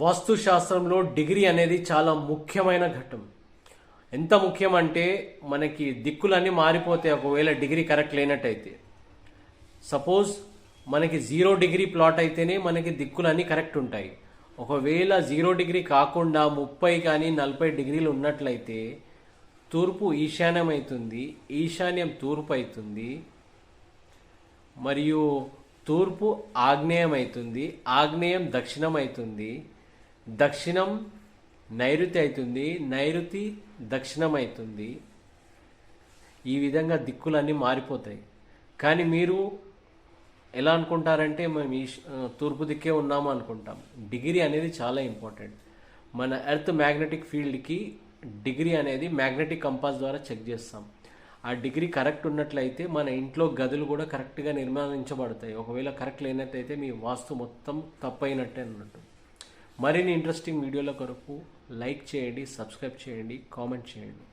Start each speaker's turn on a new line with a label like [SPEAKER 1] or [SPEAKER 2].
[SPEAKER 1] వాస్తుశాస్త్రంలో degree అనేది చాలా ముఖ్యమైన ఘట్టం. ఎంత ముఖ్యం అంటే మనకి దిక్కులన్నీ మారిపోతాయి ఒకవేళ డిగ్రీ కరెక్ట్ లేనట్టయితే. సపోజ్ మనకి జీరో డిగ్రీ ప్లాట్ అయితేనే మనకి దిక్కులన్నీ కరెక్ట్ ఉంటాయి. ఒకవేళ జీరో డిగ్రీ కాకుండా ముప్పై కానీ నలభై డిగ్రీలు ఉన్నట్లయితే తూర్పు ఈశాన్యం అవుతుంది ఈశాన్యం తూర్పు అవుతుంది మరియు తూర్పు ఆగ్నేయం అవుతుంది ఆగ్నేయం దక్షిణం అవుతుంది దక్షిణం నైరుతి అవుతుంది. నైరుతి దక్షిణం అవుతుంది ఈ విధంగా దిక్కులన్నీ మారిపోతాయి. కానీ మీరు ఎలా అనుకుంటారంటే మేము ఈ తూర్పు దిక్కే ఉన్నాము అనుకుంటాం. డిగ్రీ అనేది చాలా ఇంపార్టెంట్. మన ఎర్త్ మ్యాగ్నెటిక్ ఫీల్డ్కి డిగ్రీ అనేది మ్యాగ్నెటిక్ కంపాస్ ద్వారా చెక్ చేస్తాం. ఆ డిగ్రీ కరెక్ట్ ఉన్నట్లయితే మన ఇంట్లో గదులు కూడా కరెక్ట్గా నిర్మాణించబడతాయి. ఒకవేళ కరెక్ట్ లేనట్టయితే మీ వాస్తు మొత్తం తప్పైనట్టే అన్నట్టు మరిన్ని ఇంట్రెస్టింగ్ వీడియోల కొరకు లైక్ చేయండి సబ్స్క్రైబ్ చేయండి కామెంట్ చేయండి.